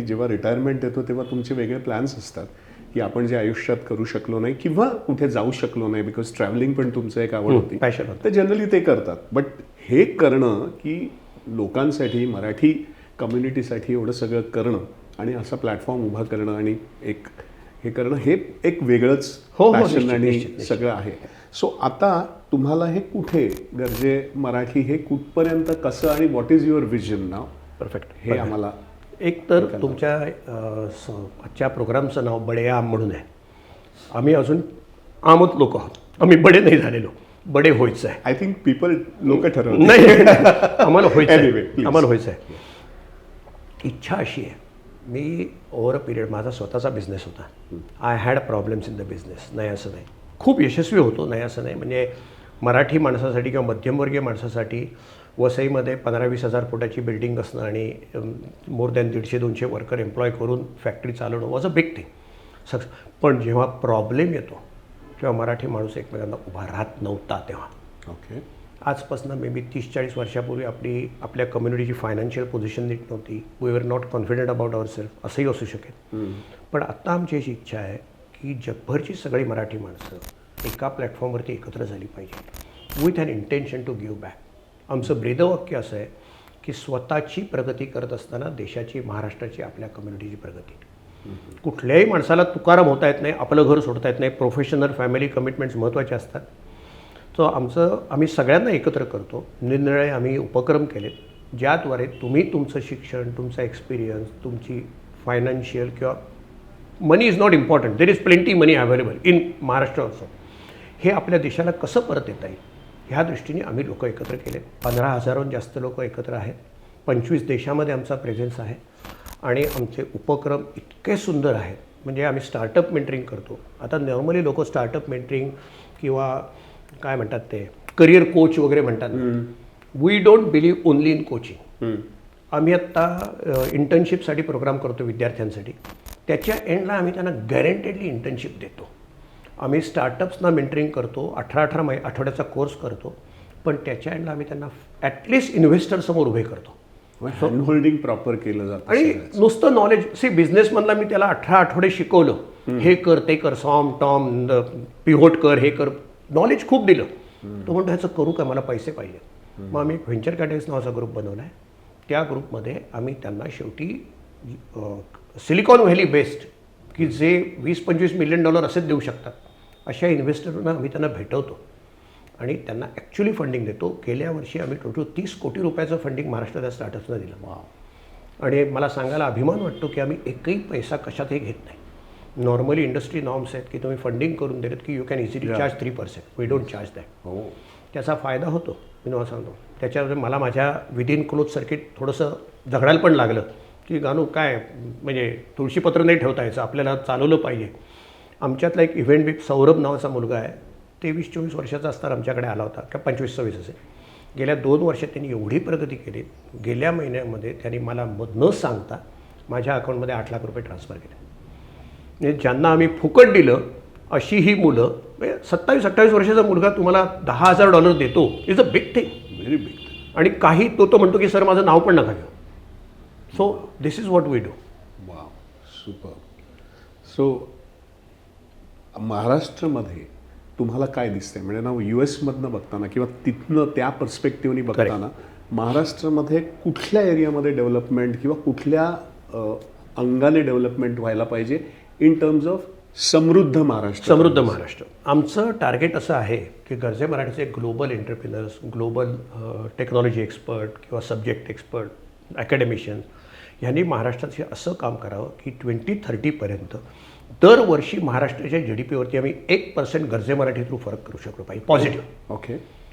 जेव्हा रिटायरमेंट येतो तेव्हा तुमचे वेगळे प्लॅन्स असतात की आपण जे आयुष्यात करू शकलो नाही किंवा कुठे जाऊ शकलो नाही बिकॉज ट्रॅव्हलिंग पण तुमचं एक आवड होती. तर जनरली ते करतात. बट हे करणं की लोकांसाठी मराठी कम्युनिटीसाठी एवढं सगळं करणं आणि असा प्लॅटफॉर्म उभा करणं आणि एक हे करणं हे एक वेगळंच हो, हो, पॅशन आणि. सगळं आहे. सो आता तुम्हाला हे कुठे गरजे मराठी हे कुठपर्यंत कसं आणि व्हॉट इज युअर विजन नाव परफेक्ट हे आम्हाला एक तर तुमच्या आजच्या प्रोग्रामचं नाव बडे आम म्हणून आहे. आम्ही अजून आमत लोक आहोत. आम्ही बडे नाही झालेलो. बडे व्हायचं आहे. आय थिंक पीपल लोक ठरवतात नाही आम्हाला व्हायचं आहे. आम्हाला व्हायचं आहे. इच्छा अशी आहे. मी ओव्हर अ पिरियड माझा स्वतःचा बिझनेस होता. I had problems in the business नाही असं नाही. खूप यशस्वी होतो नाही असं नाही. म्हणजे मराठी माणसासाठी किंवा मध्यमवर्गीय माणसासाठी वसईमध्ये पंधरा वीस हजार फुटाची बिल्डिंग असणं आणि मोर दॅन दीडशे दोनशे वर्कर एम्प्लॉय करून फॅक्टरी चालवणं was a big thing sucks पण जेव्हा प्रॉब्लेम येतो तेव्हा मराठी माणूस एकमेकांना उभा राहत नव्हता तेव्हा. ओके आजपासून मे बी तीस चाळीस वर्षापूर्वी आपली आपल्या कम्युनिटीची फायनान्शियल पोझिशन नीट नव्हती. We are not confident about our self असंही असू शकेल. पण आत्ता आमची अशी इच्छा आहे की जगभरची सगळी मराठी माणसं एका प्लॅटफॉर्मवरती एकत्र झाली पाहिजे. With an intention to give back आमचं ब्रेदवाक्य असं आहे की स्वतःची प्रगती करत असताना देशाची महाराष्ट्राची आपल्या कम्युनिटीची प्रगती. कुठल्याही माणसाला तुकाराम होता येत नाही आपलं घर सोडता येत नाही प्रोफेशनल फॅमिली कमिटमेंट्स महत्त्वाचे असतात. सो आमचं आम्ही सगळ्यांना एकत्र करतो. निरनिराळे आम्ही उपक्रम केलेत ज्याद्वारे तुम्ही तुमचं शिक्षण तुमचा एक्सपिरियन्स तुमची फायनान्शियल किंवा money is not important there is plenty money available in Maharashtra also हे आपल्या देशाला कसं परत येता येईल? ह्या दृष्टीने आम्ही लोक एकत्र केले. पंधरा हजाराहून जास्त लोक एकत्र आहेत. पंचवीस देशामध्ये आमचा प्रेझेन्स आहे. आणि आमचे उपक्रम इतके सुंदर आहेत. म्हणजे आम्ही स्टार्टअप मेंटरिंग करतो. आता नॉर्मली लोक स्टार्टअप मेंटरिंग किंवा काय म्हणतात ते? करिअर कोच वगैरे म्हणतात we don't believe only in coaching आम्ही आत्ता इंटर्नशिपसाठी प्रोग्राम करतो विद्यार्थ्यांसाठी. त्याच्या एंडला आम्ही त्यांना गॅरंटेडली इंटर्नशिप देतो. आम्ही स्टार्टअप्सना मेंटरिंग करतो अठरा अठरा मै आठवड्याचा कोर्स करतो पण त्याच्या एंडला आम्ही त्यांना ॲटलिस्ट इन्व्हेस्टरसमोर उभे करतो. होल्डिंग प्रॉपर केलं जातं आणि. नुसतं नॉलेज सी बिझनेसमधला मी त्याला अठरा आठवडे शिकवलं. हे कर ते कर सॉम टॉम पिहोट कर हे कर. नॉलेज खूप दिलं. तो म्हणतो ह्याचं करू का मला पैसे पाहिजे. मग आम्ही एक व्हेंचर कॅटेक्स नावाचा ग्रुप बनवला आहे त्या ग्रुपमध्ये आम्ही त्यांना शेवटी सिलिकॉन व्हॅली बेस्ड की जे वीस पंचवीस मिलियन डॉलर असेच देऊ शकतात अशा इन्व्हेस्टरना आम्ही त्यांना भेटवतो. आणि त्यांना ॲक्च्युली फंडिंग देतो. गेल्या वर्षी आम्ही टोटल तीस कोटी रुपयाचं फंडिंग महाराष्ट्राच्या स्टार्टअप्सना दिलं. आणि मला सांगायला अभिमान वाटतो की आम्ही एकही पैसा कशातही घेत नाही. नॉर्मली इंडस्ट्री नॉर्म्स आहेत की तुम्ही फंडिंग करून दिलेत की you can easily charge three percent we don't charge that हो. त्याचा फायदा होतो. मी तुम्हाला सांगतो. त्याच्यावर मला माझ्या विदिन क्लोज सर्किट थोडंसं झगडायला पण लागलं. की गाणू काय म्हणजे तुळशीपत्र नाही ठेवता यायचं आपल्याला चालवलं पाहिजे. आमच्यातला एक इव्हेंट बिप सौरभ नावाचा मुलगा आहे. तेवीस चोवीस वर्षाचा असताना आमच्याकडे आला होता किंवा पंचवीस सव्वीस असेल. गेल्या दोन वर्षात त्यांनी एवढी प्रगती केली. गेल्या महिन्यामध्ये त्यांनी मला म- न सांगता माझ्या अकाउंटमध्ये आठ लाख रुपये ट्रान्सफर केले. म्हणजे ज्यांना आम्ही फुकट दिलं अशी ही मुलं म्हणजे सत्तावीस अठ्ठावीस वर्षाचा मुलगा तुम्हाला दहा हजार डॉलर देतो is a big thing very big आणि काही तो तो म्हणतो की सर माझं नाव पण नका घेऊ. So this is what we do वा सुपर सो महाराष्ट्रामध्ये तुम्हाला काय दिसतंय? म्हणजे ना यू एसमधनं बघताना किंवा तिथनं त्या पर्स्पेक्टिव्हनी बघताना महाराष्ट्रामध्ये कुठल्या एरियामध्ये डेव्हलपमेंट किंवा कुठल्या अंगाने डेव्हलपमेंट व्हायला पाहिजे इन टर्म्स ऑफ समृद्ध महाराष्ट्र? समृद्ध महाराष्ट्र. आमचं टार्गेट असं आहे की गरजे मराठीचे global entrepreneurs global technology expert किंवा सब्जेक्ट एक्सपर्ट अकॅडमिशियन्स यांनी महाराष्ट्रात हे असं काम करावं की ट्वेंटी थर्टीपर्यंत दरवर्षी महाराष्ट्राच्या जी डी पीवरती आम्ही एक पर्सेंट गरजे मराठी थ्रू फरक करू शकलो पाहिजे. Positive okay